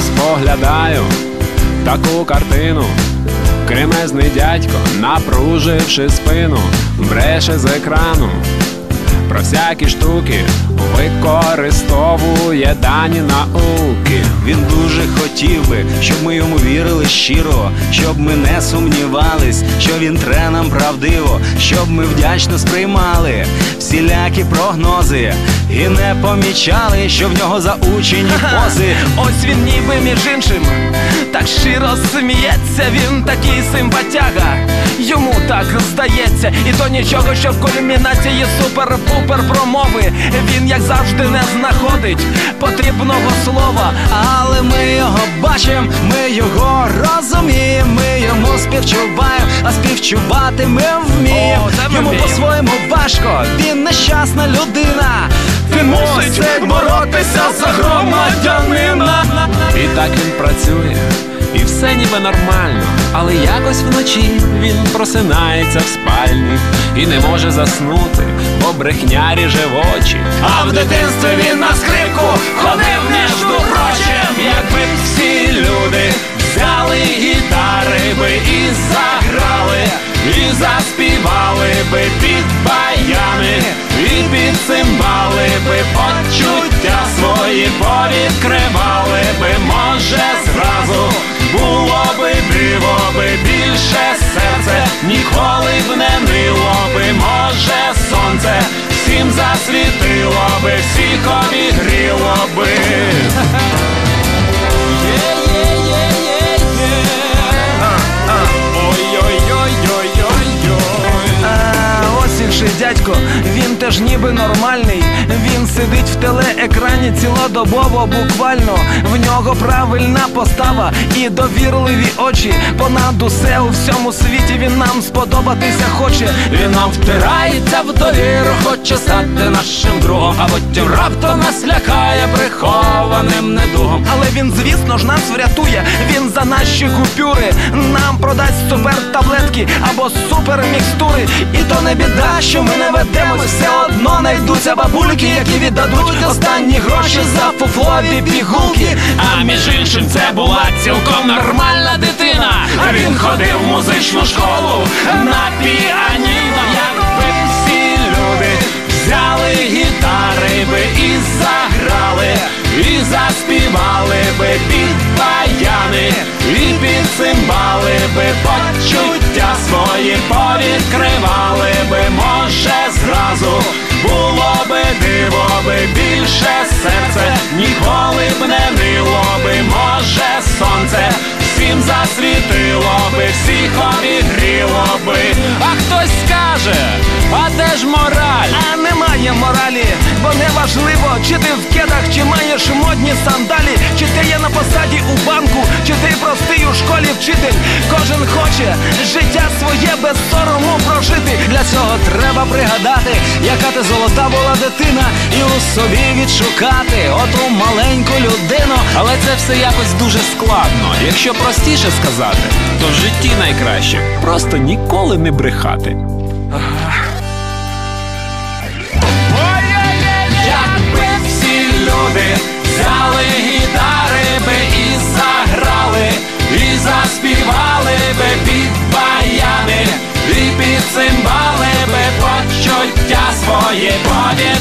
Споглядаю таку картину. Кремезний дядько, напруживши спину, бреше з екрану. Про всякі штуки використовує дані науки. Він дуже хотів би, щоб ми йому вірили щиро, щоб ми не сумнівались, що він тре нам правдиво, щоб ми вдячно сприймали всілякі прогнози і не помічали, що в нього заучені пози. Ось він ніби між іншим, так щиро сміється, він такий симпатяга. Йому так здається, і то нічого, що в кульмінації супер-пупер промови. Він, як завжди, не знаходить потрібного слова. Але ми його бачимо, ми його розуміємо, ми йому співчуваємо, а співчувати ми вміємо. Йому по-своєму важко, він нещасна людина. Він мусить боротися за громадянина. І так він працює, все ніби нормально. Але якось вночі він просинається в спальні і не може заснути, бо брехня ріже в очі. А в дитинстві він на скрипку ходив між прочим, якби всі люди взяли гітари би і заграли, і заспівали би під баяни, і під цимбали би почуття свої повідкривали би, всім би, всіх обігріло би. Телеекрані цілодобово, буквально. В нього правильна постава і довірливі очі. Понад усе у всьому світі він нам сподобатися хоче. Він нам втирається в довіру, хоче стати нашим другом, а потім раптом нас лякає прихованим недугом. Але він, звісно ж, нас врятує. Він за наші купюри нам продасть супертаблетки або супермікстури. І то не біда, що ми не ведемось, все одно знайдуться бабульки, які віддадуть останні гроші за фуфлові пігулки. А між іншим це була цілком нормальна дитина. Він ходив в музичну школу на піаніно, якби всі люди взяли гітари би і заграли, і заспівали би під баяни, і під цимбали би почуття свої повідкривали би, може зразу було би би більше серце, ніколи б не нило би, може сонце. Всім засвітило би, всіх обігріло би. А хтось скаже, а де ж мораль? А немає моралі, бо не важливо, чи ти в кедах, чи маєш модні сандалі, чи ти є на посаді у банку, чи ти простий у школі вчитель. Кожен хоче життя своє без цього треба пригадати, яка ти золота була дитина, і у собі відшукати оту маленьку людину. Але це все якось дуже складно. Якщо простіше сказати, то в житті найкраще просто ніколи не брехати. moje panie.